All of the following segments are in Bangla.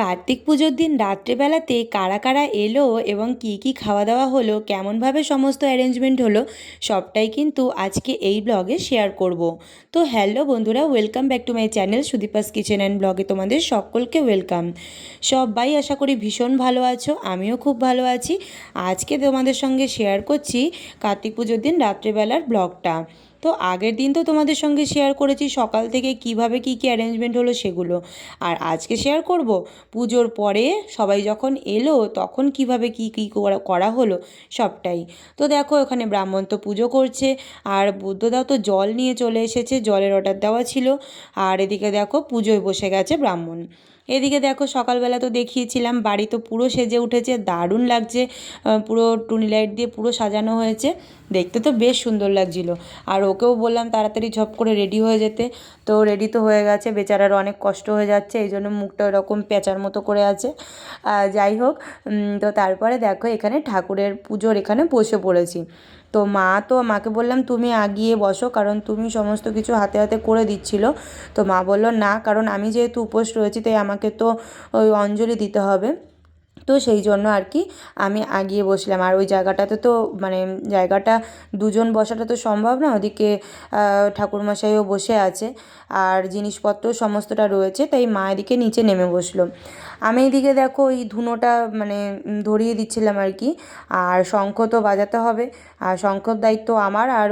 কার্তিক পুজোর দিন রাত্রেবেলাতে কারা কারা এলো এবং কী কী খাওয়া দাওয়া হলো, কেমনভাবে সমস্ত অ্যারেঞ্জমেন্ট হলো, সবটাই কিন্তু আজকে এই ব্লগে শেয়ার করব। তো হ্যালো বন্ধুরা welcome back to my channel Sudipa's kitchen and ব্লগে তোমাদের সকলকে ওয়েলকাম সবাই আশা করি ভীষণ ভালো আছো, আমিও খুব ভালো আছি। আজকে তোমাদের সঙ্গে শেয়ার করছি কার্তিক পুজোর দিন রাত্রেবেলার ব্লগটা তো আগের দিন তো তোমাদের সঙ্গে শেয়ার করেছি, সকাল থেকে কীভাবে কি কি অ্যারেঞ্জমেন্ট হলো সেগুলো। আর আজকে শেয়ার করব, পুজোর পরে সবাই যখন এলো তখন কীভাবে কি কি করা- হলো সবটাই। তো দেখো ওখানে ব্রাহ্মণ তো পুজো করছে, আর বুদ্ধদাও তো জল নিয়ে চলে এসেছে, জলের অর্ডার দেওয়া ছিল। আর এদিকে দেখো পুজোয় বসে গেছে ব্রাহ্মণ। এদিকে দেখো সকালবেলা তো দেখিয়েছিলাম, বাড়ি তো পুরো সেজে উঠেছে, দারুণ লাগছে পুরো টুনি লাইট দিয়ে পুরো সাজানো হয়েছে, দেখতে তো বেশ সুন্দর লাগছিল। আর ওকেও বললাম তাড়াতাড়ি ঝপ করে রেডি হয়ে যেতে, তো রেডি তো হয়ে গেছে বেচারার অনেক কষ্ট হয়ে যাচ্ছে, এই জন্য মুখটা ওরকম পেঁচার মতো করে আছে। যাই হোক তো তারপরে দেখো এখানে ঠাকুরের পুজোর এখানে বসে পড়েছি। তো মা, তো মাকে বললাম, তুমি আগিয়ে বসো, কারণ তুমি সমস্ত কিছু হাতে হাতে করে দিচ্ছিল। তো মা বলল, না, কারণ আমি যেহেতু উপোস রয়েছি, তাই আমাকে তো ওই অঞ্জলি দিতে হবে। তো সেই জন্য আর কি আমি আগিয়ে বসলাম। আর ওই জায়গাটাতে তো মানে জায়গাটা দুজন বসাটা তো সম্ভব না, ওদিকে ঠাকুরমশাইও বসে আছে আর জিনিসপত্র সমস্তটা রয়েছে, তাই মা এদিকে নিচে নেমে বসল। আমি এদিকে দেখো ওই ধুনোটা মানে ধরিয়ে দিচ্ছিলাম আর কি, আর শঙ্খ তো বাজাতে হবে, আর শঙ্খর দায়িত্ব আমার আর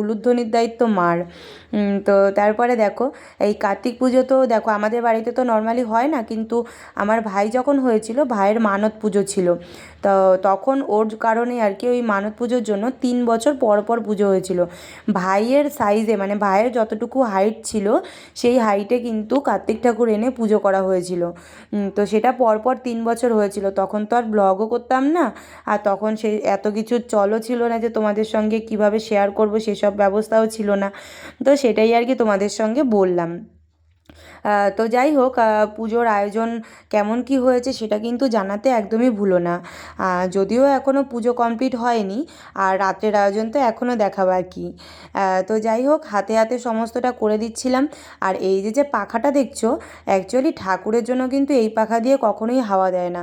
উলুধ্বনির দায়িত্ব মার। তো তারপরে দেখো এই কার্তিক পুজো তো দেখো আমাদের বাড়িতে তো নর্মালি হয় না, কিন্তু আমার ভাই যখন হয়েছিল, ভাইয়ের মানত পুজো ছিল। তো তখন ওর কারণে আর কি ওই মানত পুজোর জন্য তিন বছর পর পর পুজো হয়েছিল। ভাইয়ের সাইজে মানে ভাইয়ের যতটুকু হাইট ছিল, সেই হাইটে কিন্তু কার্তিক ঠাকুর এনে পুজো করা হয়েছিল। তো সেটা পরপর তিন বছর হয়েছিল। তখন তো আর ব্লগও করতাম না। আর তখন সেই এত কিছু চলও ছিল না যে তোমাদের সঙ্গে কীভাবে শেয়ার করব সেসব ব্যবস্থাও ছিল না। তো সেটাই আর কি তোমাদের সঙ্গে বললাম। তো যাই হোক পুজোর আয়োজন কেমন কি হয়েছে সেটা কিন্তু জানাতে একদমই ভুলো না। যদিও এখনও পুজো কমপ্লিট হয়নি, আর রাত্রের আয়োজন তো এখনও দেখাবার কি তো যাই হোক, হাতে হাতে সমস্তটা করে দিচ্ছিলাম। আর এই যে যে পাখাটা দেখছ অ্যাকচুয়ালি ঠাকুরের জন্য কিন্তু এই পাখা দিয়ে কখনোই হাওয়া দেয় না।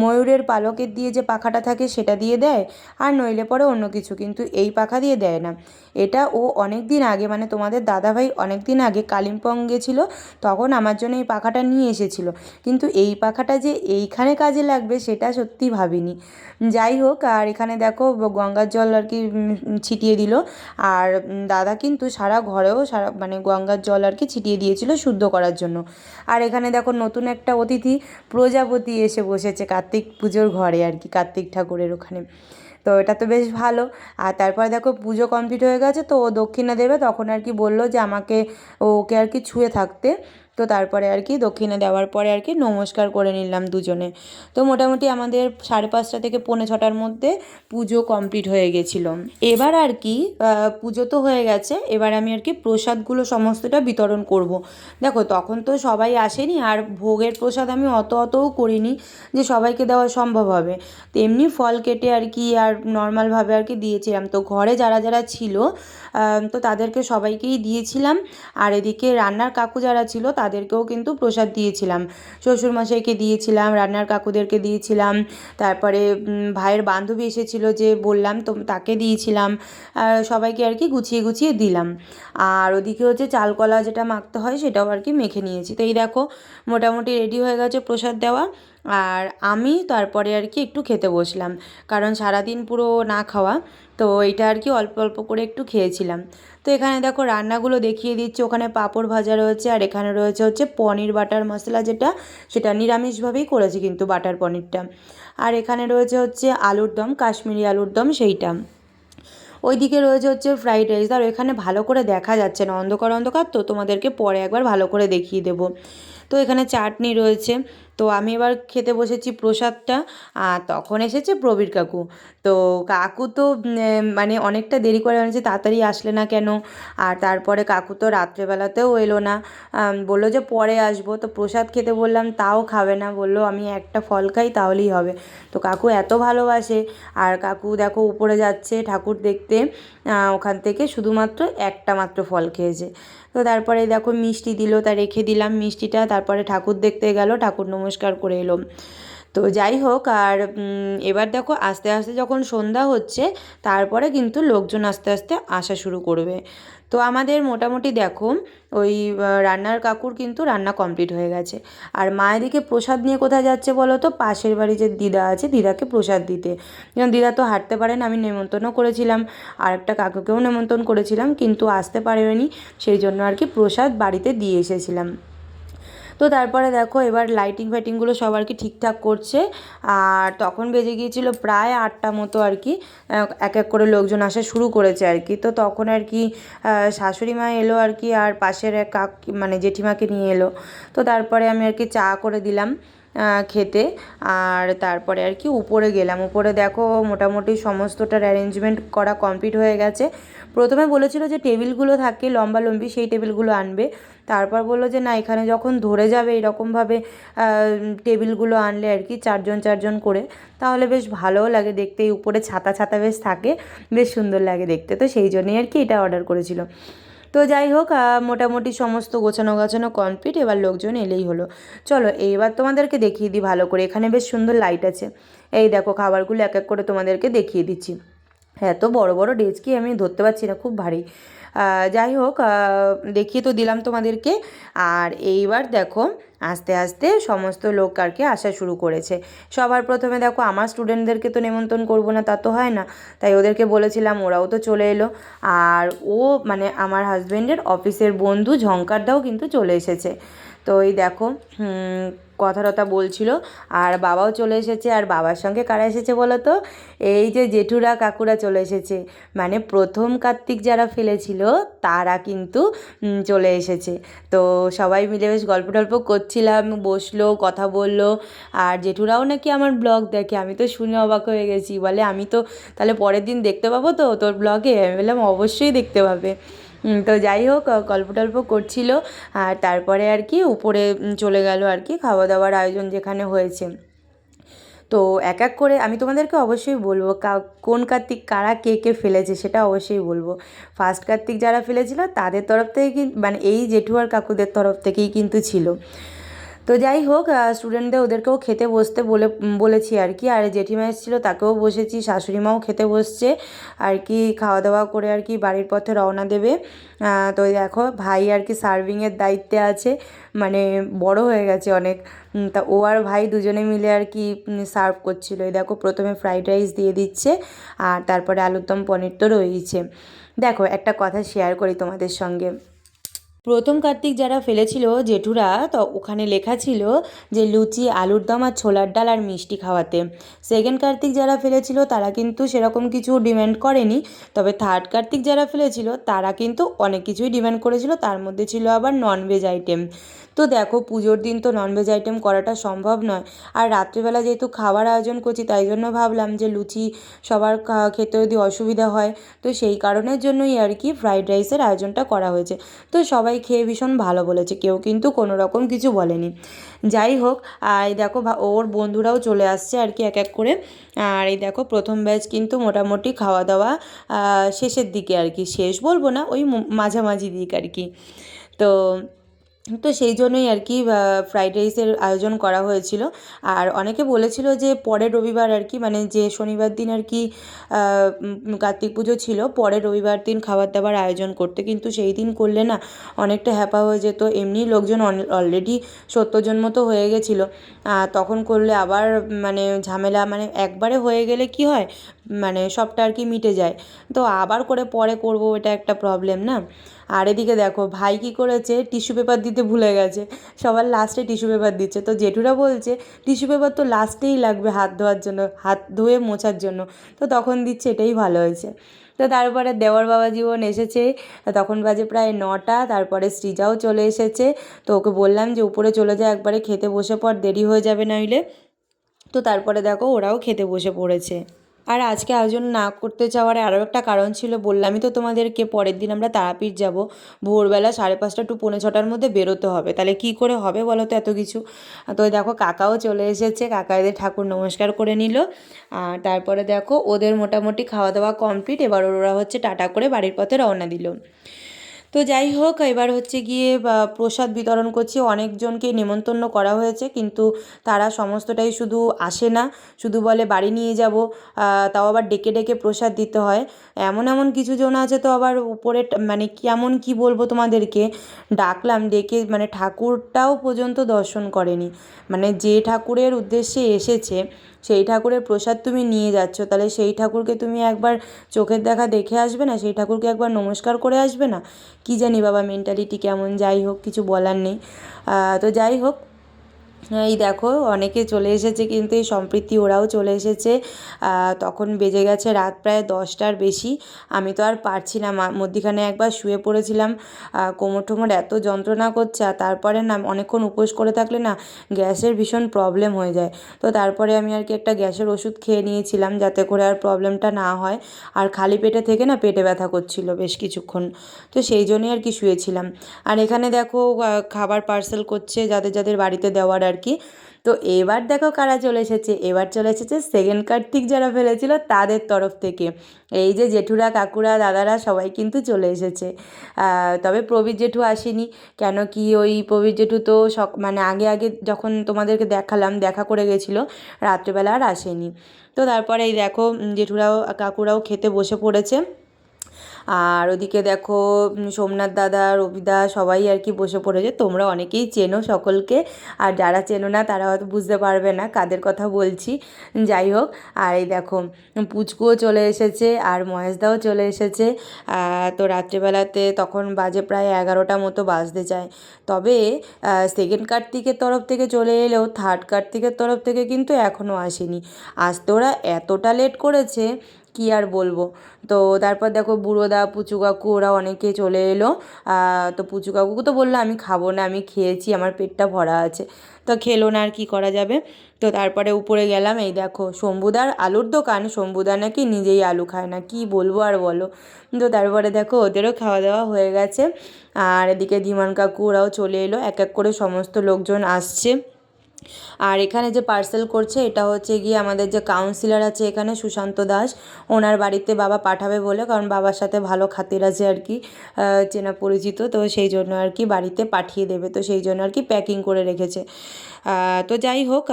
ময়ূরের পালকের দিয়ে যে পাখাটা থাকে সেটা দিয়ে দেয়, আর নইলে পরে অন্য কিছু কিন্তু এই পাখা দিয়ে দেয় না। এটা ও অনেক দিন আগে মানে তোমাদের দাদাভাই অনেক দিন আগে কালিম্পং গেছিল, তখন আমার জন্য এই পাখাটা নিয়ে এসেছিল। কিন্তু এই পাখাটা যে এইখানে কাজে লাগবে সেটা সত্যি ভাবিনি। যাই হোক, আর এখানে দেখো গঙ্গার জল আর কি ছিটিয়ে দিল। আর দাদা কিন্তু সারা ঘরেও সারা মানে গঙ্গার জল আর কি ছিটিয়ে দিয়েছিল শুদ্ধ করার জন্য। আর এখানে দেখো নতুন একটা অতিথি, প্রজাপতি এসে বসেছে কার্তিক পুজোর ঘরে আর কি, কার্তিক ঠাকুরের ওখানে। তো এটা তো বেশ ভালো। আর তারপরে দেখো পুজো কমপ্লিট হয়ে গেছে, তো ও দক্ষিণা দেবে তখন আর কি বলল যে আমাকে ওকে আর কি ছুঁয়ে থাকতে। তো তারপরে আর কি দক্ষিণে দেওয়ার পরে আর কি নমস্কার করে নিলাম দুজনে। তো মোটামুটি আমাদের সাড়ে পাঁচটা থেকে পৌনে ছটার মধ্যে পুজো কমপ্লিট হয়ে গেছিল। এবার আর কি পুজো তো হয়ে গেছে, এবার আমি আর কি প্রসাদগুলো সমস্তটা বিতরণ করব। দেখো, তখন তো সবাই আসেনি, আর ভোগের প্রসাদ আমি অত অতও করিনি যে সবাইকে দেওয়া সম্ভব হবে। তো এমনি ফল কেটে আর কি, আর নর্মালভাবে আর কি দিয়েছিলাম। তো ঘরে যারা যারা ছিল তো তাদেরকে সবাইকেই দিয়েছিলাম। আর এদিকে রান্নার কাকু যারা ছিল তাদেরকেও কিন্তু প্রসাদ দিয়েছিলাম। শ্বশুরমশাইকে দিয়েছিলাম, রান্নার কাকুদেরকে দিয়েছিলাম, তারপরে ভাইয়ের বান্ধবী এসেছিল যে বললাম তো তাকে দিয়েছিলাম। আর সবাইকে আর কি গুছিয়ে গুছিয়ে দিলাম। আর ওদিকে হচ্ছে চালকলা যেটা মাখতে হয় সেটাও আর কি মেখে নিয়েছি। তো এই দেখো, মোটামুটি রেডি হয়ে গেছে প্রসাদ দেওয়া। আর আমি তারপরে আর কি একটু খেতে বসলাম। কারণ সারাদিন পুরো না খাওয়া, তো এটা আর কি অল্প অল্প করে একটু খেয়েছিলাম। তো এখানে দেখো রান্নাগুলো দেখিয়ে দিচ্ছি। ওখানে পাঁপড় ভাজা রয়েছে আর এখানে রয়েছে হচ্ছে পনির বাটার মশলা যেটা, সেটা নিরামিষভাবেই করেছি কিন্তু বাটার পনিরটা। আর এখানে রয়েছে হচ্ছে আলুর দম, কাশ্মীরি আলুর দম সেইটা। ওইদিকে রয়েছে হচ্ছে ফ্রাইড রাইস। আর এখানে ভালো করে দেখা যাচ্ছে না, অন্ধকার অন্ধকার, তো তোমাদেরকে পরে একবার ভালো করে দেখিয়ে দেবো। তো এখানে চাটনি রয়েছে। তো আমি এবার খেতে বসেছি প্রসাদটা। আর তখন এসেছে প্রবীর কাকু। তো কাকু তো মানে অনেকটা দেরি করে আনছে তাড়াতাড়ি আসলে না কেন? আর তারপরে কাকু তো রাত্রেবেলাতেও এলো না। বলল যে পরে আসব। তো প্রসাদ খেতে বললাম, তাও খাবে না। বলল, আমি একটা ফল খাই, তাহলেই হবে। তো কাকু এত ভালোবাসে। আর কাকু দেখো উপরে যাচ্ছে ঠাকুর দেখতে। ওখান থেকে শুধুমাত্র একটা মাত্র ফল খেয়েছে। তো তারপরে দেখো মিষ্টি দিল, তা রেখে দিলাম মিষ্টিটা, তারপরে ঠাকুর দেখতে গেল, ঠাকুর নমস্কার করে এলো। তো যাই হোক, আর এবার দেখো আস্তে আস্তে যখন সন্ধ্যা হচ্ছে, তারপরে কিন্তু লোকজন আস্তে আস্তে আসা শুরু করবে। তো আমাদের মোটামুটি দেখো ওই রান্নার কাকুর কিন্তু রান্না কমপ্লিট হয়ে গেছে। আর মায়ের দিকে প্রসাদ নিয়ে কোথায় যাচ্ছে বলো তো? পাশের বাড়ি যে দিদা আছে, দিদাকে প্রসাদ দিতে। যেমন দিদা তো হাঁটতে পারেন আমি নেমন্তন্ন করেছিলাম। আর একটা কাকুকেও নেমন্তন্ন করেছিলাম, কিন্তু আসতে পারেনি। সেই জন্য আর কি প্রসাদ বাড়িতে দিয়ে এসেছিলাম। তো তারপরে দেখো এবার লাইটিং ফাইটিংগুলো সব আর কি ঠিকঠাক করছে। আর তখন বেজে গিয়েছিল প্রায় আটটা মতো আর কি। এক এক করে লোকজন আসা শুরু করেছে আর কি। তো তখন আর কি শাশুড়ি মা এলো আর কি, আর পাশের এক কাক মানে জেঠিমাকে নিয়ে এলো। তো তারপরে আমি আর কি চা করে দিলাম খেতে। আর তারপরে আর কি উপরে গেলাম। উপরে দেখো মোটামুটি সমস্তটার অ্যারেঞ্জমেন্ট করা কমপ্লিট হয়ে গেছে। প্রথমে বলেছিল যে টেবিলগুলো থাকে লম্বা লম্বি, সেই টেবিলগুলো আনবে। তারপর বলল যে, না, এখানে যখন ধরে যাবে এরকমভাবে টেবিলগুলো আনলে আর কি, চারজন চারজন করে, তাহলে বেশ ভালোও লাগে দেখতে। এই উপরে ছাতা ছাতা বেশ থাকে, বেশ সুন্দর লাগে দেখতে। তো সেই জন্যই আর কি এটা অর্ডার করেছিল। তো যাই হোক মোটামুটি সমস্ত গোছানো গাছানো কমপ্লিট এবার লোকজন এলেই হলো। চলো, এইবার তোমাদেরকে দেখিয়ে দিই ভালো করে। এখানে বেশ সুন্দর লাইট আছে। এই দেখো, খাবারগুলো এক এক করে তোমাদেরকে দেখিয়ে দিচ্ছি। এত বড় বড় ডেচকি আমি ধরতে পারছি না, খুব ভারী। যাই হোক দেখিয়ে তো দিলাম তোমাদেরকে। আর এইবার দেখো, আস্তে আস্তে সমস্ত লোক আর কি আসা শুরু করেছে। সবার প্রথমে দেখো, আমার স্টুডেন্টদেরকে তো নেমন্তন্ন করব না, তা তো হয় না। তাই ওদেরকে বলেছিলাম, ওরাও তো চলে এলো। আর ও মানে আমার হাজব্যান্ডের অফিসের বন্ধু ঝঙ্কারদাও কিন্তু চলে এসেছে। তো এই দেখো কথা টথা বলছিল, আর বাবাও চলে এসেছে, আর বাবার সঙ্গে কারা এসেছে বলো তো? এই যে জেঠুরা কাকুরা চলে এসেছে। মানে প্রথম কার্তিক যারা ফেলেছিল, তারা কিন্তু চলে এসেছে। তো সবাই মিলে বেশ গল্প টল্প করছিলাম, বসল, কথা বলল। আর জেঠুরাও নাকি আমার ব্লগ দেখে, আমি তো শুনে অবাক হয়ে গেছি। বলে, আমি তো তাহলে পরের দিন দেখতে পাবো তো তোর ব্লগে? আমি বললাম, অবশ্যই দেখতে পাবে। তো যাই হোক গল্প টল্প করছিল, আর তারপরে আর কি উপরে চলে গেল আর কি খাওয়া দাওয়ার আয়োজন যেখানে হয়েছে। তো এক এক করে আমি তোমাদেরকে অবশ্যই বলব কোন কার্তিক কারা কে কে ফেলেছে সেটা অবশ্যই বলব। ফার্স্ট কার্তিক যারা ফেলেছিল, তাদের তরফ থেকে মানে এই জেঠু আর কাকুদের তরফ থেকেই কিন্তু ছিল। তো যাই হোক স্টুডেন্টদের ওদেরকেও খেতে বসতে বলে বলেছি আর কি। আর জেঠিমা এসেছিল, তাকেও বসেছি শাশুড়ি মাও খেতে বসছে। আর কি খাওয়া দাওয়া করে আর কি বাড়ির পথে রওনা দেবে। তো দেখো, ভাই আর কি সার্ভিংয়ের দায়িত্বে আছে। মানে বড় হয়ে গেছে অনেক। তা ও আর ভাই দুজনে মিলে আর কি সার্ভ করছিল। এই দেখো, প্রথমে ফ্রাইড রাইস দিয়ে দিচ্ছে, আর তারপরে আলুর দম পনির তো রয়েইছে। দেখো, একটা কথা শেয়ার করি তোমাদের সঙ্গে। প্রথম কার্তিক যারা ফেলেছিল, জেঠুরা, তো ওখানে লেখা ছিল যে লুচি, আলুর দম আর ছোলার ডাল আর মিষ্টি খাওয়াতে। সেকেন্ড কার্তিক যারা ফেলেছিল, তারা কিন্তু সেরকম কিছু ডিমান্ড করেনি। তবে থার্ড কার্তিক যারা ফেলেছিল, তারা কিন্তু অনেক কিছুই ডিমান্ড করেছিল। তার মধ্যে ছিল আবার ননভেজ আইটেম তো দেখো, পুজোর দিন তো ননভেজ আইটেম করাটা সম্ভব নয়। আর রাত্রিবেলা যেহেতু খাবার আয়োজন করছি, তাই জন্য ভাবলাম যে লুচি সবার খেতে যদি অসুবিধা হয়, তো সেই কারণের জন্যই আর কি ফ্রাইড রাইসের আয়োজনটা করা হয়েছে। তো সবাই খেয়ে ভীষণ ভালো বলেছে, কেউ কিন্তু কোনো রকম কিছু বলেনি। যাই হোক, আর এই দেখো ওর বন্ধুরাও চলে আসছে আর কি এক এক করে। আর এই দেখো, প্রথম ব্যাচ কিন্তু মোটামুটি খাওয়া দাওয়া শেষের দিকে আর কি। শেষ বলব না, ওই মাঝামাঝি দিক আর কি। তো তো সেই জন্যই আর কি ফ্রাইড রাইসের আয়োজন করা হয়েছিল। আর অনেকে বলেছিল যে পরের রবিবার আর কি মানে যে শনিবার দিন আর কি কার্তিক পুজো ছিল, পরের রবিবার দিন খাবার দাবার আয়োজন করতে। কিন্তু সেই দিন করলে না অনেকটা হ্যাপা হয়ে যেত। এমনি লোকজন অলরেডি সত্তর জন মতো হয়ে গেছিল। তখন করলে আবার মানে ঝামেলা মানে একবারে হয়ে গেলে কি হয় মানে সবটা আর কি মিটে যায়। তো আবার করে পরে করব, এটা একটা প্রবলেম না? আর এদিকে দেখো, ভাই কী করেছে? টিস্যু পেপার দিতে ভুলে গেছে। সবার লাস্টে টিস্যু পেপার দিচ্ছে। তো জেঠুরা বলছে, টিস্যু পেপার তো লাস্টেই লাগবে হাত ধোয়ার জন্য, হাত ধুয়ে মোছার জন্য। তো তখন দিচ্ছে, এটাই ভালো হয়েছে। তো তারপরে দেওয়ার বাবা জীবন এসেছে। তখন বাজে প্রায় নটা, তারপরে সৃজাও চলে এসেছে। তো ওকে বললাম যে, উপরে চলে যায় একবারে খেতে বসে পর দেরি হয়ে যাবে নইলে। তো তারপরে দেখো, ওরাও খেতে বসে পড়েছে। আর আজকে আয়োজন না করতে চাওয়ার আরও একটা কারণ ছিল, বললামই তো তোমাদেরকে পরের দিন আমরা তারাপীঠ যাব। ভোরবেলা সাড়ে পাঁচটা টু পৌনে ছটার মধ্যে বেরোতে হবে। তাহলে কি করে হবে বলো তো এত কিছু? তো দেখো কাকাও চলে এসেছে, কাকা এদের ঠাকুর নমস্কার করে নিল। আর তারপরে দেখো ওদের মোটামুটি খাওয়া দাওয়া কমপ্লিট, এবার ওরা হচ্ছে টাটা করে বাড়ির পথে রওনা দিল। তো যাই হোক, এবার হচ্ছে গিয়ে প্রসাদ বিতরণ করছি। অনেকজনকে নেমন্তন্ন করা হয়েছে, কিন্তু তারা সমস্তটাই শুধু আসে না, শুধু বলে বাড়ি নিয়ে যাব তাও আবার ডেকে ডেকে প্রসাদ দিতে হয়। এমন এমন কিছু জন আছে তো আবার উপরে মানে কেমন কি বলব তোমাদেরকে, ডাকলাম, ডেকে মানে ঠাকুরটাও পর্যন্ত দর্শন করেনি। মানে যে ঠাকুরের উদ্দেশ্যে এসেছে সেই ঠাকুরের প্রসাদ তুমি নিয়ে যাচ্ছ, তাহলে সেই ঠাকুরকে তুমি একবার চোখের দেখা দেখে আসবে না? সেই ঠাকুরকে একবার নমস্কার করে আসবে না? কী জানি বাবা মেন্টালিটি কেমন, যাই হোক, কিছু বলার নেই। তো যাই হোক এই দেখো, অনেকে চলে এসেছে কিন্তু এই সম্প্রীতি ওরাও চলে এসেছে। তখন বেজে গেছে রাত প্রায় দশটার বেশি। আমি তো আর পারছি না মধ্যিখানে একবার শুয়ে পড়েছিলাম। কোমর টোমর এত যন্ত্রণা করছে, আর তারপরে না অনেকক্ষণ উপোস করে থাকলে না গ্যাসের ভীষণ প্রবলেম হয়ে যায়। তো তারপরে আমি আর কি একটা গ্যাসের ওষুধ খেয়ে নিয়েছিলাম যাতে করে আর প্রবলেমটা না হয়। আর খালি পেটে থেকে না পেটে ব্যথা করছিল বেশ কিছুক্ষণ। তো সেই জন্যই আর কি শুয়েছিলাম। আর এখানে দেখো খাবার পার্সেল করছে যাদের যাদের বাড়িতে দেওয়ার আর কি তো এবার দেখো কারা চলে এসেছে। এবার চলে এসেছে সেকেন্ড কার্তিক যারা ফেলেছিল তাদের তরফ থেকে। এই যে জেঠুরা, কাকুরা, দাদারা সবাই কিন্তু চলে এসেছে। তবে প্রবীর জেঠু আসেনি। কেন কি ওই প্রবীর জেঠু তো সক মানে আগে আগে যখন তোমাদেরকে দেখালাম, দেখা করে গেছিল, রাত্রেবেলা আর আসেনি। তো তারপরে এই দেখো জেঠুরাও, কাকুরাও খেতে বসে পড়েছে। আর ওদিকে দেখো সোমনাথ দাদা, রবিদা সবাই আর কি বসে পড়েছে। তোমরা অনেকেই চেনো সকলকে। আর যারা চেনো না, তারা হয়তো বুঝতে পারবে না কাদের কথা বলছি। যাই হোক, আর এই দেখো, পুচকুও চলে এসেছে আর মহেশদাও চলে এসেছে। তো রাত্রেবেলাতে তখন বাজে প্রায় এগারোটা মতো বাজতে যায়। তবে সেকেন্ড কার্তিকের তরফ থেকে চলে এলেও থার্ড কার্তিকের তরফ থেকে কিন্তু এখনও আসেনি। আসতে ওরা এতটা লেট করেছে কি আর বলব? তো তারপর দেখো বুড়োদা পুচু কাকু ওরা অনেকে চলে এলো। তো পুচু কাকুকে তো বলল, আমি খাব না, আমি খেয়েছি, আমার পেটটা ভরা আছে। তো খেলো না আর কি করা যাবে? তো তারপরে উপরে গেলাম, এই দেখো শম্ভুদার আলুর দোকান। শম্ভুদা নাকি নিজেই আলু খায় না, কি বলব আর বলো? তো তারপরে দেখো ওদেরও খাওয়া দাওয়া হয়ে গেছে। আর এদিকে ধীমান কাকু ওরাও চলে এলো, এক এক করে সমস্ত লোকজন আসছে। আর এখানে যে পার্সেল করছে, এটা হচ্ছে গিয়ে আমাদের যে কাউন্সিলর আছে এখানে, সুশান্ত দাস। ওনার বাড়িতে বাবা পাঠাবে বলে, কারণ বাবার সাথে ভালো খাতির আছে আর কি চেনা পরিচিত। তো সেই জন্য আর কি বাড়িতে পাঠিয়ে দেবে। তো সেই জন্য আর কি প্যাকিং করে রেখেছে। তো যাই হোক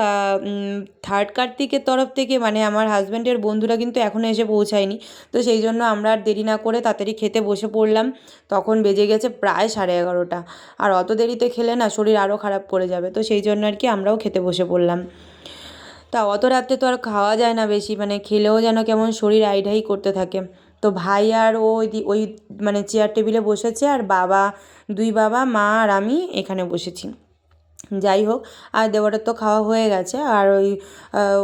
থার্ড কার্তিকের তরফ থেকে মানে আমার হাজব্যান্ডের বন্ধুরা কিন্তু এখনও এসে পৌঁছায়নি। তো সেই জন্য আমরা আর দেরি না করে তাড়াতাড়ি খেতে বসে পড়লাম। তখন বেজে গেছে প্রায় সাড়ে এগারোটা। আর অত দেরিতে খেলে না, শরীর আরও খারাপ করে যাবে। তো সেই জন্য আর কি আমরাও খেতে বসে পড়লাম। তা অত রাত্রে তো আর খাওয়া যায় না বেশি মানে খেলেও যেন কেমন শরীর আইঢাই করতে থাকে। তো ভাই আর ও ওই মানে চেয়ার টেবিলে বসেছে আর বাবা, দুই বাবা, মা আর আমি এখানে বসেছি। যাই হোক, আর দেওয়ারের তো খাওয়া হয়ে গেছে আর ওই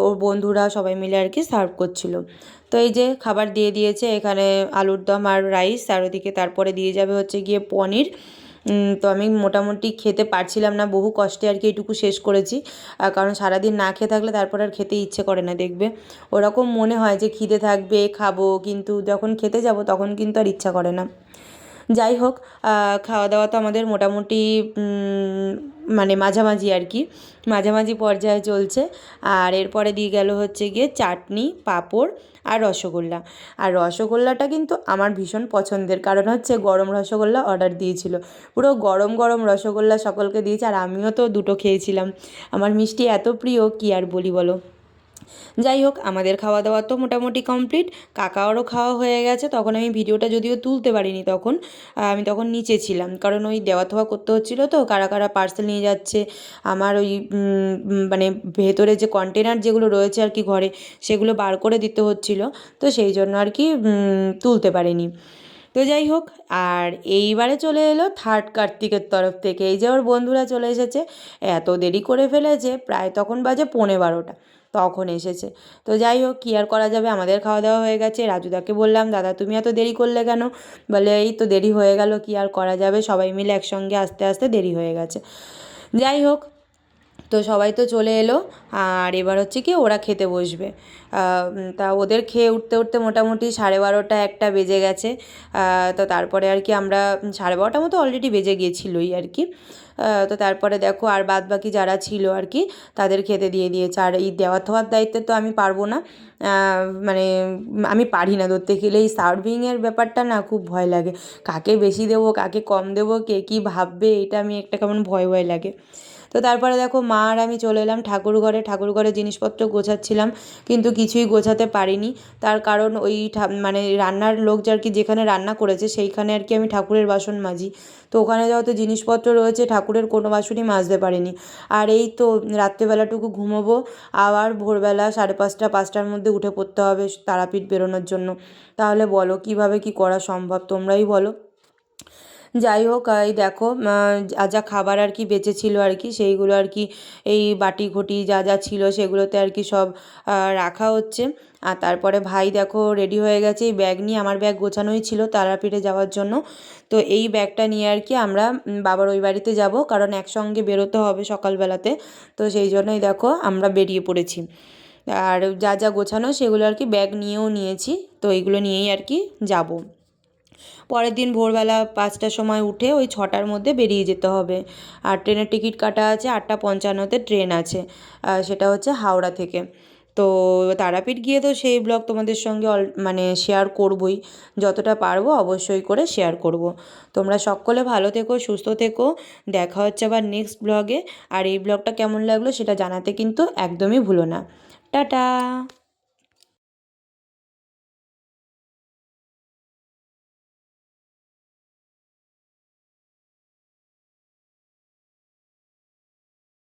ওর বন্ধুরা সবাই মিলে আর কি সার্ভ করছিল। তো এই যে খাবার দিয়ে দিয়েছে এখানে আলুর দম আর রাইস আর ওদিকে তারপরে দিয়ে যাবে হচ্ছে গিয়ে পনির। তো আমি মোটামুটি খেতে পারছিলাম না, বহু কষ্টে আর কি এটুকু শেষ করেছি। কারণ সারাদিন না খেয়ে থাকলে তারপর আর খেতে ইচ্ছে করে না, দেখবে। ওরকম মনে হয় যে খিদে থাকবে, খাব, কিন্তু যখন খেতে যাব তখন কিন্তু আর ইচ্ছা করে না। যাই হোক খাওয়া দাওয়া তো আমাদের মোটামুটি মানে মাঝামাঝি আর কি, মাঝামাঝি পর্যায়ে চলছে। আর এরপরে দিয়ে গেল হচ্ছে গিয়ে চাটনি, পাঁপড় আর রসগোল্লা। আর রসগোল্লাটা কিন্তু আমার ভীষণ পছন্দের, কারণ হচ্ছে গরম রসগোল্লা অর্ডার দিয়েছিল। পুরো গরম গরম রসগোল্লা সকলকে দিয়েছে, আর আমিও তো দুটো খেয়েছিলাম। আমার মিষ্টি এত প্রিয়, কি আর বলি বলো? যাই হোক, আমাদের খাওয়া দাওয়া তো মোটামুটি কমপ্লিট কাকাওয়ারও খাওয়া হয়ে গেছে, তখন আমি ভিডিওটা যদিও তুলতে পারিনি তখন আমি তখন নিচে ছিলাম। কারণ ওই দেওয়া থাওয়া করতে হচ্ছিল তো, কারা কারা পার্সেল নিয়ে যাচ্ছে, আমার ওই মানে ভেতরে যে কন্টেনার যেগুলো রয়েছে আর কি ঘরে, সেগুলো বার করে দিতে হচ্ছিল। তো সেই জন্য আর কি তুলতে পারিনি। তো যাই হোক, আর এইবারে চলে এলো থার্ড কার্তিকের তরফ থেকে। এই যে ওর বন্ধুরা চলে এসেছে, এত দেরি করে ফেলেছে, প্রায় তখন বাজে পৌনে বারোটা। তখন এসেছে। তো যাই হোক, কী আর করা যাবে? আমাদের খাওয়া দাওয়া হয়ে গেছে। রাজুদাকে বললাম, দাদা, তুমি এত দেরি করলে কেন? বলে, এই তো দেরি হয়ে গেল, কী আর করা যাবে? সবাই মিলে একসঙ্গে আস্তে আস্তে দেরি হয়ে গেছে। যাই হোক তো সবাই তো চলে এলো, আর এবার হচ্ছে কি ওরা খেতে বসবে। তা ওদের খেয়ে উঠতে উঠতে মোটামুটি সাড়ে বারোটা একটা বেজে গেছে। তো তারপরে আর কি আমরা সাড়ে বারোটা মতো অলরেডি বেজে গিয়েছিলোই আর কি। তো তারপরে দেখো আর বাদ বাকি যারা ছিল আর কি, তাদের খেতে দিয়ে দিয়েছে। আর এই দেওয়া থাওয়ার দায়িত্বে তো আমি পারব না। মানে আমি পারি না ধরতে গেলে। এই সার্ভিংয়ের ব্যাপারটা না খুব ভয় লাগে। কাকে বেশি দেবো, কাকে কম দেবো, কে কী ভাববে, এটা আমি একটা কেমন ভয় ভয় লাগে। তো তারপরে দেখো মা আর আমি চলে এলাম ঠাকুর ঘরে। ঠাকুর ঘরে জিনিসপত্র গোছাচ্ছিলাম, কিন্তু কিছুই গোছাতে পারিনি। তার কারণ ওই মানে রান্নার লোক যার কি যেখানে রান্না করেছে, সেইখানে আর কি আমি ঠাকুরের বাসন মাজি। তো ওখানে যত জিনিসপত্র রয়েছে, ঠাকুরের কোনো বাসনই মাজতে পারিনি। আর এই তো রাত্রেবেলাটুকু ঘুমোবো, আবার ভোরবেলা সাড়ে পাঁচটা, পাঁচটার মধ্যে উঠে পড়তে হবে তারাপীঠ বেরোনোর জন্য। তাহলে বলো, কীভাবে কী করা সম্ভব? তোমরাই বলো। যাই হোক এই দেখো যা যা খাবার আর কি বেঁচে ছিল আর কি, সেইগুলো আর কি এই বাটি ঘটি যা যা ছিল সেগুলোতে আর কি সব রাখা হচ্ছে। আর তারপরে ভাই দেখো রেডি হয়ে গেছে, এই ব্যাগ নিয়ে আমার ব্যাগ গোছানোই ছিল তারাপীঠে যাওয়ার জন্য। তো এই ব্যাগটা নিয়ে আর কি আমরা বাবার ওই বাড়িতে যাব, কারণ একসঙ্গে বেরোতে হবে সকালবেলাতে। তো সেই জন্যই দেখো আমরা বেরিয়ে পড়েছি। আর যা যা গোছানো সেগুলো আর কি ব্যাগ নিয়েও নিয়েছি, তো এইগুলো নিয়েই আর কি যাব। পরের দিন ভোরবেলা পাঁচটার সময় উঠে ওই ছটার মধ্যে বেরিয়ে যেতে হবে। আর ট্রেনের টিকিট কাটা আছে, আটটা পঞ্চান্নতে ট্রেন আছে সেটা হচ্ছে হাওড়া থেকে। তো তারাপীঠ গিয়ে তো সেই ব্লগ তোমাদের সঙ্গে অল মানে শেয়ার করবই। যতটা পারব অবশ্যই করে শেয়ার করব। তোমরা সকলে ভালো থেকো, সুস্থ থেকো। দেখা হচ্ছে আবার নেক্সট ব্লগে আর এই ব্লগটা কেমন লাগল সেটা জানাতে কিন্তু একদমই ভুলো না। টাটা!